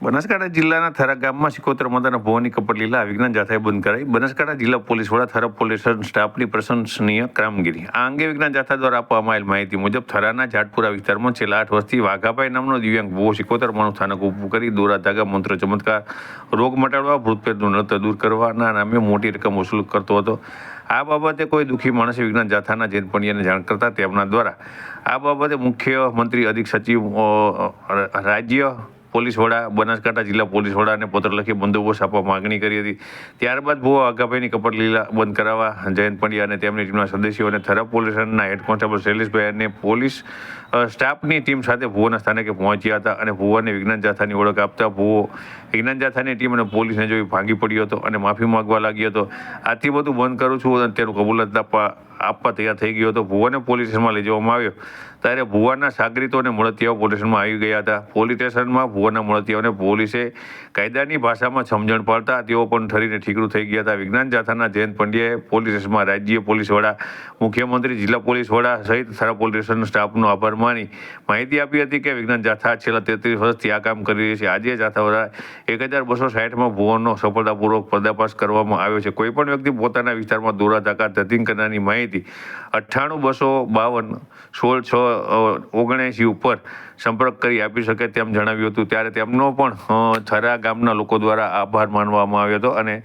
બનાસકાંઠા જિલ્લાના થરા ગામમાં સિકોતર માતાના ભવાની કપટ લીલા વિજ્ઞાન જાથાએ બંધ કરાઈ. બનાસકાંઠા જિલ્લા પોલીસ વડા થરા પોલીસ સ્ટાફની પ્રશંસનીય કામગીરી. આ અંગે વિજ્ઞાન જાથા દ્વારા આપવામાં આવેલ માહિતી મુજબ થરાના જાટપુરા વિસ્તારમાં છેલ્લા આઠ વર્ષથી વાઘાભાઈ નામનો દિવ્યાંગ ભૂવો સિકોતર માનું સ્થાનક ઊભું કરી દોરા ધાગા, મંત્ર ચમત્કાર, રોગ મટાડવા ભૂતપ્રેતનું નૃત્ય દૂર કરવાના નામે મોટી રકમ વસૂલ કરતો હતો. આ બાબતે કોઈ દુઃખી માણસે વિજ્ઞાન જાથાના જૈન જાણ કરતા તેમના દ્વારા આ બાબતે મુખ્યમંત્રી અધિક સચિવ રાજ્ય પોલીસ વડા, બનાસકાંઠા જિલ્લા પોલીસ વડાને પત્ર લખી બંદોબસ્ત આપવા માગણી કરી હતી. ત્યારબાદ ભુવા આગાભાઈની કપટ લીલા બંધ કરાવવા જયંત પંડ્યા અને તેમની ટીમના સદસ્યો અને થરા પોલીસ સ્ટેશનના હેડ કોન્સ્ટેબલ શૈલેષભાઈ અને પોલીસ સ્ટાફની ટીમ સાથે ભુવાના સ્થાનકે પહોંચ્યા હતા અને ભુવાને વિજ્ઞાન જાથાની ઓળખ આપતા ભુવો વિજ્ઞાન જાથાની ટીમ અને પોલીસને જોઈ ભાંગી પડ્યો હતો અને માફી માંગવા લાગ્યો હતો. આથી બધું બંધ કરું છું અને તેનું કબૂલાત આપવા આપવા તૈયાર થઈ ગયો હતો. ભુવાને પોલીસ સ્ટેશનમાં લઈ જવામાં આવ્યો. ત્યારે ભુવાના સાગરીતો અને મળતિયાઓ પોલીસ સ્ટેશનમાં આવી ગયા હતા. પોલીસ સ્ટેશનમાં ભુવાના મળતિયાઓને પોલીસે કાયદાની ભાષામાં સમજણ પાડતા તેઓ પણ ઠરીને ઠીકરું થઈ ગયા હતા. વિજ્ઞાન જાથાના જયંત પંડ્યાએ પોલીસ સ્ટેશનમાં રાજ્ય પોલીસ વડા, મુખ્યમંત્રી, જિલ્લા પોલીસ વડા સહિત સારા પોલીસ સ્ટેશન સ્ટાફનો આભાર માની માહિતી આપી હતી કે વિજ્ઞાન જાથા છેલ્લા તેત્રીસ વર્ષથી આ કામ કરી રહી છે. આજે જાથા દ્વારા એક હજાર બસો સાઠમાં ભુવનનો સફળતાપૂર્વક પર્દાફાશ કરવામાં આવ્યો છે. કોઈપણ વ્યક્તિ પોતાના વિસ્તારમાં દોરા તાકાત ધતિંગ કરનારની માહિતી અઠ્ઠાણું બસો બાવન, સોળ છ ઓગણએંસી ઉપર સંપર્ક કરી આપી શકે તેમ જણાવ્યું હતું. ત્યારે તેમનો પણ થરા ગામના લોકો દ્વારા આભાર માનવામાં આવ્યો હતો અને